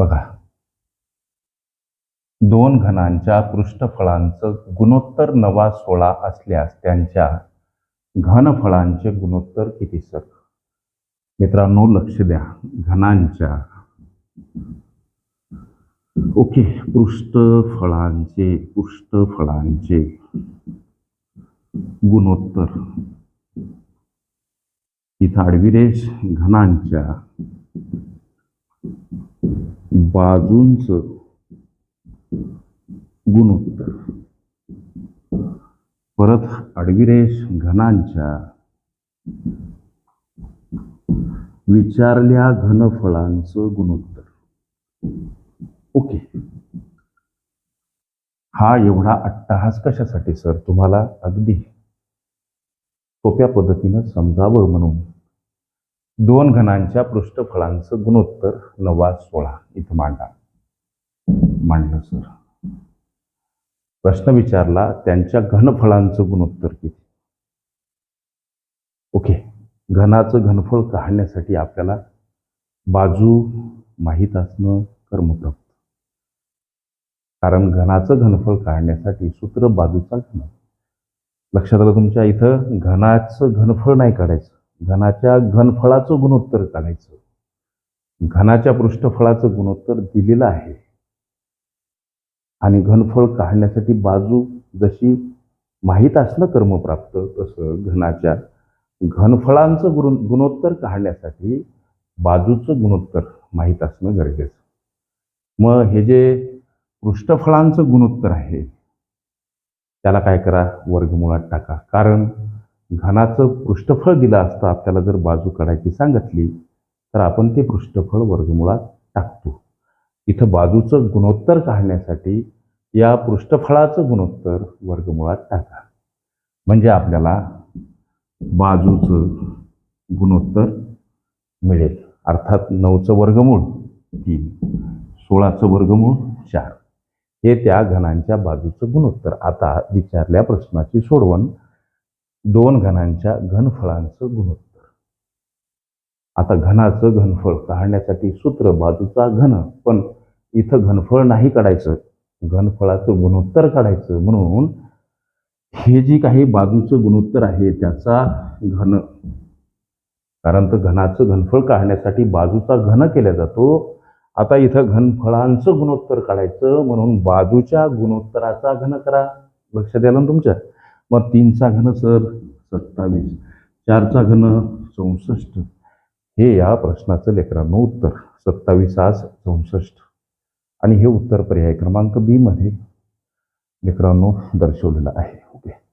बघा. दोन घनांच्या पृष्ठफळांचं गुणोत्तर नवा सोळा असल्यास त्यांच्या घनफळांचे गुणोत्तर किती सर? मित्रांनो लक्ष द्या. घनांच्या. ओके. पृष्ठफळांचे पृष्ठफळांचे गुणोत्तर. इथं आडवी रेष घनांच्या. बाजूंचं गुणोत्तर परत अडविरेश घनांच्या विचारल्या घनफळांचं गुणोत्तर. ओके. हा एवढा अट्टहास कशासाठी सर? तुम्हाला अगदी सोप्या पद्धतीनं समजावं म्हणून. दोन घनांच्या पृष्ठफळांचं गुणोत्तर नवा सोळा. इथं मांडा. मांडलं सर. प्रश्न विचारला त्यांच्या घनफळांचं गुणोत्तर किती? ओके. घनाचं घनफळ काढण्यासाठी आपल्याला बाजू माहीत असणं कर्मप्राप्त कारण घनाचं घनफळ काढण्यासाठी सूत्र बाजूचा घन. लक्षात आलं तुमच्या? इथं घनाचं घनफळ नाही काढायचं. घनाच्या घनफळाचं गुणोत्तर काढायचं. घनाच्या पृष्ठफळाचं गुणोत्तर दिलेलं आहे. आणि घनफळ काढण्यासाठी बाजू जशी माहीत असणं कर्मप्राप्त तसं घनाच्या घनफळांचं गुण गुणोत्तर काढण्यासाठी बाजूचं गुणोत्तर माहीत असणं गरजेचं. मग हे जे पृष्ठफळांचं गुणोत्तर आहे त्याला काय करा? वर्गमुळात टाका. कारण घनाचं पृष्ठफळ दिलं असतं आपल्याला जर बाजू काढायची सांगितली तर आपण ते पृष्ठफळ वर्गमुळात टाकतो. इथं बाजूचं गुणोत्तर काढण्यासाठी या पृष्ठफळाचं गुणोत्तर वर्गमुळात टाका. म्हणजे आपल्याला बाजूचं गुणोत्तर मिळेल. अर्थात नऊचं वर्गमूळ तीन. सोळाचं वर्गमूळ चार. हे त्या घनांच्या बाजूचं गुणोत्तर. आता विचारल्या प्रश्नाची सोडवण दोन घनांच्या घनफळांचं गुणोत्तर. आता घनाचं घनफळ काढण्यासाठी सूत्र बाजूचा घन पण इथं घनफळ नाही काढायचं. घनफळाचं गुणोत्तर काढायचं म्हणून हे जी काही बाजूचं गुणोत्तर आहे त्याचा घन. कारण तर घनाचं घनफळ काढण्यासाठी बाजूचा घन केला जातो. आता इथं घनफळांचं गुणोत्तर काढायचं म्हणून बाजूच्या गुणोत्तराचा घन करा. लक्ष द्याल ना तुमच्या? मग तीनचा घन सर सत्तावीस चारचा घन चौसष्ट. हे या प्रश्नाचं लेकरांनो उत्तर. सत्तावीस आज चौसष्ट. आणि हे उत्तर पर्याय क्रमांक बीमध्ये लेकरांनो दर्शवलेलं आहे. ओके.